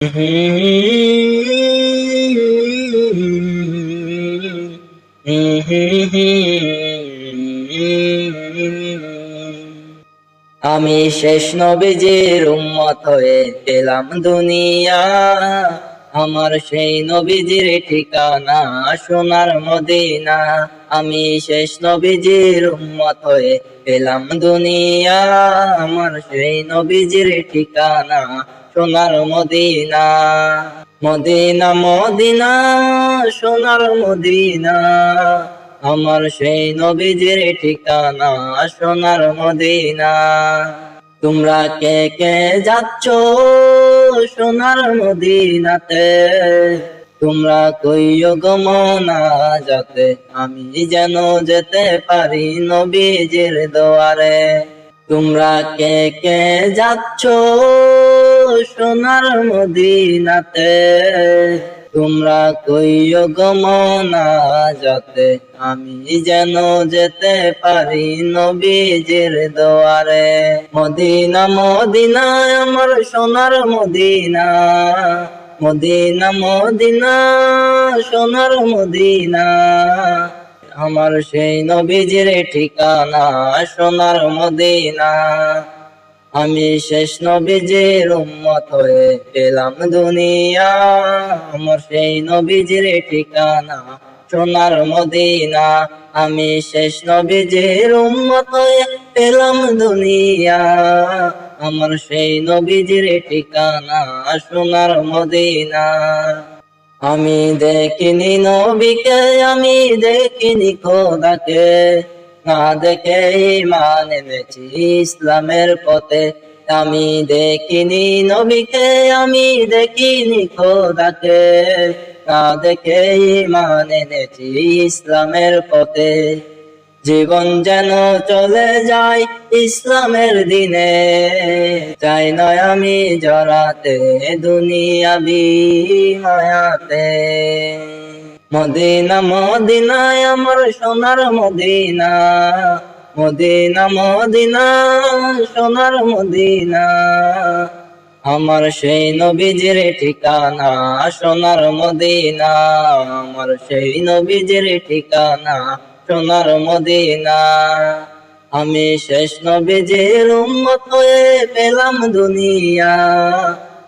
আমি শেষ নবীজির উম্মত হয়ে পেলাম দুনিয়া। আমার সেই নবীজির ঠিকানা সোনার মদিনা। আমি শেষ নবীজির উম্মত হয়ে পেলাম দুনিয়া। আমার সেই নবীজির ঠিকানা সোনার মদিনা মদিনা মদিনা, সোনার মদিনা। আমার সেই নবীজির ঠিকানা সোনার মদিনা। তোমরা কে কে যাচ্ছ সোনার মদিনাতে? তোমরা কইও গমনা যাতে আমি যেন যেতে পারি নবীজির দোয়ারে। তোমরা কে কে যাচ্ছ সোনার মদিনাতে। তোমরা কইও গমনা যাতে, আমি যেন যেতে পারি নবীজির দোয়ারে। মদিনা মদিনা, আমার সোনার মদিনা। মদিনা মদিনা, সোনার মদিনা। আমার সেই নবীজির ঠিকানা সোনার মদিনা। আমি শেষ নবীজির উম্মত হয়ে পেলাম দুনিয়া। আমার সেই নবীজির ঠিকানা সোনার মদিনা। আমি শেষ নবীজির উম্মত হয়ে পেলাম দুনিয়া। আমার সেই নবীজির ঠিকানা সোনার মদিনা। আমি দেখিনি নবীকে, আমি দেখিনি খোদাকে। না দেখে ইমান এনেছি ইসলামের পথে। আমি দেখিনি নবীকে, আমি দেখিনি খোদাকে। না দেখে ইমান এনেছি ইসলামের পথে। জীবন যেন চলে যায় ইসলামের দিনে। চাই নয় আমি জড়াতে, দুনিয়াবি মায়াতে। মদিনা মদিনায় আমার সোনার মদিনা। মদিনা মদিনা, সোনার মদিনা। আমার সেই নবীজির ঠিকানা, সোনার মদিনা। আমার সেই নবীজির ঠিকানা, সোনার মদিনা। আমি শেষ নবীজির উম্মত হয়ে পেলাম দুনিয়া।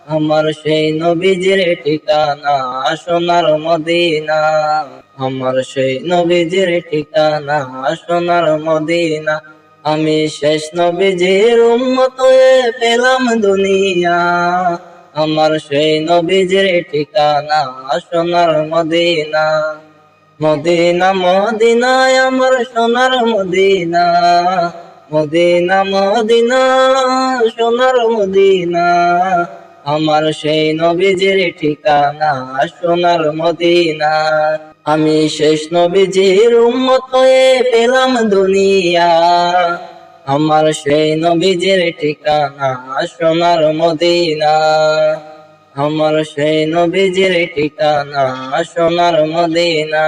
আমার সেই নবীজির ঠিকানা, সোনার মদিনা। আমার সেই নবীজির ঠিকানা, সোনার মদিনা। আমি শেষ নবীজির উম্মত হয়ে পেলাম দুনিয়া। আমার সেই নবীজির ঠিকানা, সোনার মদিনা। মদিনা, মদিনায় আমার সোনার মদিনা। মদিনা মদিনা, সোনার মদিনা। আমার সেই নবীজির ঠিকানা সোনার মদিনা। আমি শেষ নবীজির উম্মত হয়ে পেলাম দুনিয়া। আমার সেই নবীজির ঠিকানা সোনার মদিনা। আমার সেই নবীজির ঠিকানা সোনার মদিনা।